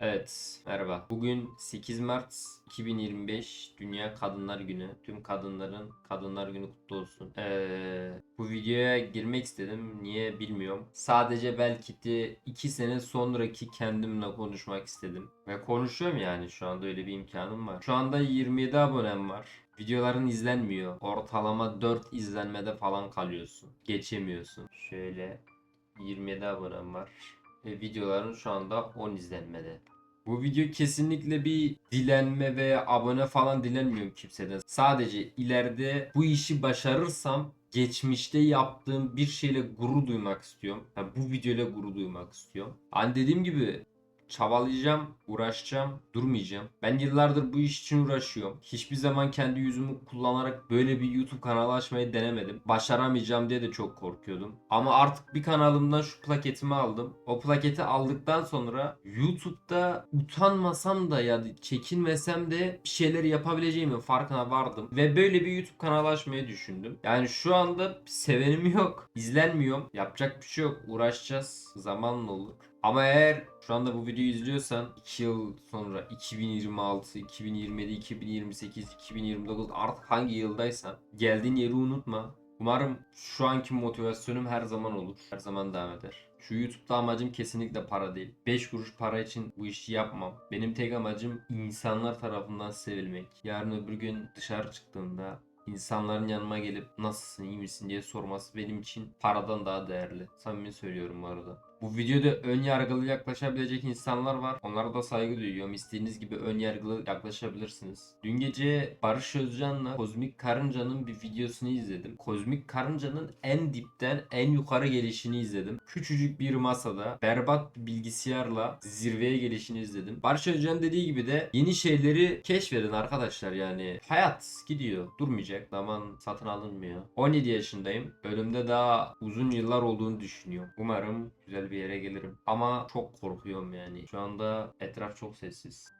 Evet, merhaba. Bugün 8 Mart 2025 Dünya Kadınlar Günü. Tüm kadınların Kadınlar Günü kutlu olsun. Ee, bu videoya girmek istedim. Niye bilmiyorum. Sadece belki de 2 sene sonraki kendimle konuşmak istedim. Ve konuşuyorum yani şu anda öyle bir imkanım var. Şu anda 27 abonem var. Videoların izlenmiyor. Ortalama 4 izlenmede falan kalıyorsun. Geçemiyorsun. Şöyle 27 abonem var. Videoların şu anda 10 izlenmede. Bu video kesinlikle bir dilenme veya abone falan dilenmiyorum kimseden. Sadece ileride bu işi başarırsam geçmişte yaptığım bir şeyle gurur duymak istiyorum. Yani bu videoyla gurur duymak istiyorum. Hani dediğim gibi çabalayacağım, uğraşacağım, durmayacağım. Ben yıllardır bu iş için uğraşıyorum. Hiçbir zaman kendi yüzümü kullanarak böyle bir YouTube kanalı açmayı denemedim. Başaramayacağım diye de çok korkuyordum. Ama artık bir kanalımdan şu plaketimi aldım. O plaketi aldıktan sonra YouTube'da utanmasam da ya da çekinmesem de bir şeyler yapabileceğimin farkına vardım. Ve böyle bir YouTube kanalı açmayı düşündüm. Yani şu anda sevenim yok. izlenmiyorum. Yapacak bir şey yok. Uğraşacağız. Zamanla olur. Ama eğer şu anda bu videoyu izliyorsan 2 yıl sonra 2026, 2027, 2028, 2029 artık hangi yıldaysan geldiğin yeri unutma. Umarım şu anki motivasyonum her zaman olur. Her zaman devam eder. Şu YouTube'da amacım kesinlikle para değil. 5 kuruş para için bu işi yapmam. Benim tek amacım insanlar tarafından sevilmek. Yarın öbür gün dışarı çıktığımda insanların yanıma gelip nasılsın iyi misin diye sorması benim için paradan daha değerli. Samimi söylüyorum bu arada. Bu videoda ön yargılı yaklaşabilecek insanlar var. Onlara da saygı duyuyorum. İstediğiniz gibi ön yargılı yaklaşabilirsiniz. Dün gece Barış Özcan'la Kozmik Karınca'nın bir videosunu izledim. Kozmik Karınca'nın en dipten en yukarı gelişini izledim. Küçücük bir masada berbat bir bilgisayarla zirveye gelişini izledim. Barış Özcan dediği gibi de yeni şeyleri keşfedin arkadaşlar yani. Hayat gidiyor. Durmayacak. Zaman satın alınmıyor. 17 yaşındayım. Önümde daha uzun yıllar olduğunu düşünüyorum. Umarım güzel bir yere gelirim. Ama çok korkuyorum yani. Şu anda etraf çok sessiz.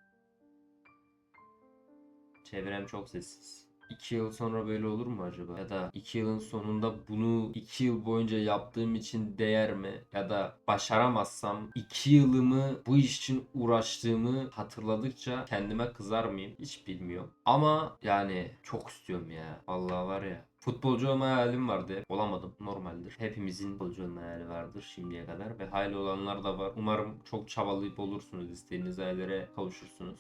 Çevrem çok sessiz. 2 yıl sonra böyle olur mu acaba? Ya da 2 yılın sonunda bunu 2 yıl boyunca yaptığım için değer mi? Ya da başaramazsam 2 yılımı bu iş için uğraştığımı hatırladıkça kendime kızar mıyım? Hiç bilmiyorum. Ama yani çok istiyorum ya. Vallahi var ya. Futbolcu olma hayalim vardı. Olamadım. Normaldir. Hepimizin futbolcu olma hayali vardır şimdiye kadar. Ve hayali olanlar da var. Umarım çok çabalayıp olursunuz. İstediğiniz hayallere kavuşursunuz.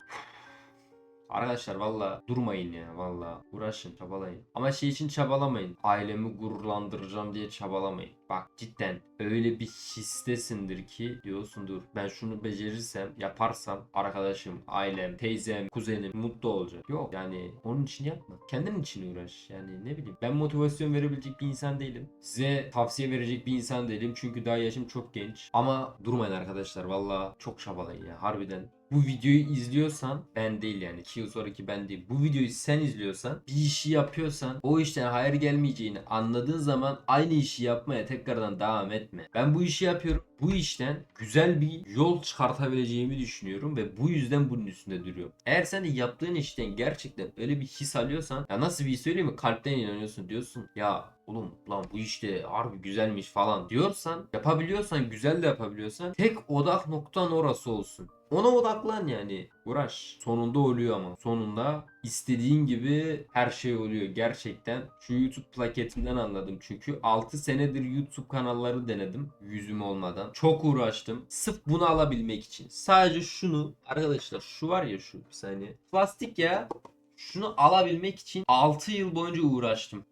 Arkadaşlar valla durmayın ya valla uğraşın çabalayın. Ama şey için çabalamayın. Ailemi gururlandıracağım diye çabalamayın. Bak cidden öyle bir histesindir ki diyorsundur ben şunu becerirsem yaparsam arkadaşım, ailem, teyzem, kuzenim mutlu olacak. Yok yani onun için yapma. Kendin için uğraş. Yani ne bileyim ben motivasyon verebilecek bir insan değilim. Size tavsiye verecek bir insan değilim çünkü daha yaşım çok genç. Ama durmayın arkadaşlar valla çok çabalayın ya harbiden bu videoyu izliyorsan ben değil yani 2 yıl sonraki ben değil. Bu videoyu sen izliyorsan bir işi yapıyorsan o işten hayır gelmeyeceğini anladığın zaman aynı işi yapmaya tekrardan devam etme. Ben bu işi yapıyorum. Bu işten güzel bir yol çıkartabileceğimi düşünüyorum ve bu yüzden bunun üstünde duruyorum. Eğer sen de yaptığın işten gerçekten öyle bir his alıyorsan ya nasıl bir his söyleyeyim mi? Kalpten inanıyorsun diyorsun. Ya oğlum lan bu işte harbi güzelmiş falan diyorsan yapabiliyorsan güzel de yapabiliyorsan tek odak noktan orası olsun. Ona odaklan yani. Uğraş. Sonunda oluyor ama. Sonunda istediğin gibi her şey oluyor. Gerçekten şu YouTube plaketimden anladım. Çünkü 6 senedir YouTube kanalları denedim. Yüzüm olmadan. Çok uğraştım. Sırf bunu alabilmek için. Sadece şunu. Arkadaşlar şu var ya şu. Bir saniye. Plastik ya. Şunu alabilmek için 6 yıl boyunca uğraştım.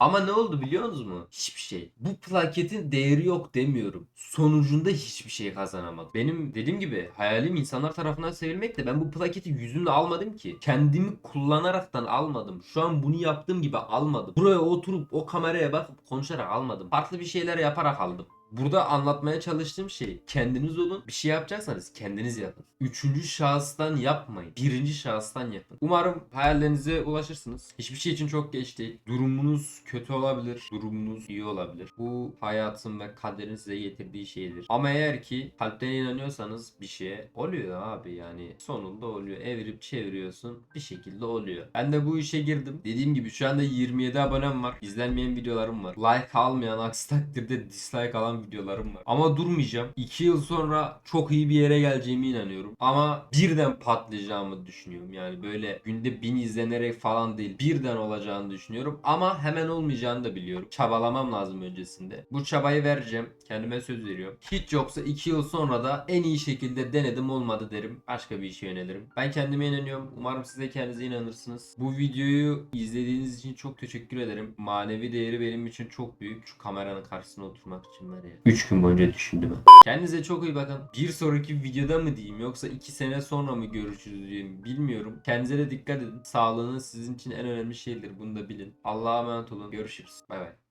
Ama ne oldu biliyor musunuz mu? Hiçbir şey. Bu plaketin değeri yok demiyorum. Sonucunda hiçbir şey kazanamadım. Benim dediğim gibi hayalim insanlar tarafından sevilmek de ben bu plaketi yüzümle almadım ki. Kendimi kullanaraktan almadım. Şu an bunu yaptığım gibi almadım. Buraya oturup o kameraya bakıp konuşarak almadım. Farklı bir şeyler yaparak aldım. Burada anlatmaya çalıştığım şey kendiniz olun. Bir şey yapacaksanız kendiniz yapın. Üçüncü şahıstan yapmayın. Birinci şahıstan yapın. Umarım hayallerinize ulaşırsınız. Hiçbir şey için çok geç değil. Durumunuz kötü olabilir. Durumunuz iyi olabilir. Bu hayatın ve kaderin size getirdiği şeydir. Ama eğer ki kalpten inanıyorsanız bir şeye oluyor abi yani. Sonunda oluyor. Evirip çeviriyorsun. Bir şekilde oluyor. Ben de bu işe girdim. Dediğim gibi şu anda 27 abonem var. İzlenmeyen videolarım var. Like almayan aksi takdirde dislike alan olan videolarım var. Ama durmayacağım. 2 yıl sonra çok iyi bir yere geleceğime inanıyorum. Ama birden patlayacağımı düşünüyorum. Yani böyle günde 1000 izlenerek falan değil. Birden olacağını düşünüyorum. Ama hemen olmayacağını da biliyorum. Çabalamam lazım öncesinde. Bu çabayı vereceğim. Kendime söz veriyorum. Hiç yoksa 2 yıl sonra da en iyi şekilde denedim olmadı derim. Başka bir işe yönelirim. Ben kendime inanıyorum. Umarım siz de kendinize inanırsınız. Bu videoyu izlediğiniz için çok teşekkür ederim. Manevi değeri benim için çok büyük. Şu kameranın karşısına oturmak için var ya. 3 gün boyunca düşündüm. Kendinize çok iyi bakın. Bir sonraki videoda mı diyeyim yoksa 2 sene sonra mı görüşürüz diyeyim bilmiyorum. Kendinize de dikkat edin. Sağlığınız sizin için en önemli şeydir. Bunu da bilin. Allah'a emanet olun. Görüşürüz. Bay bay.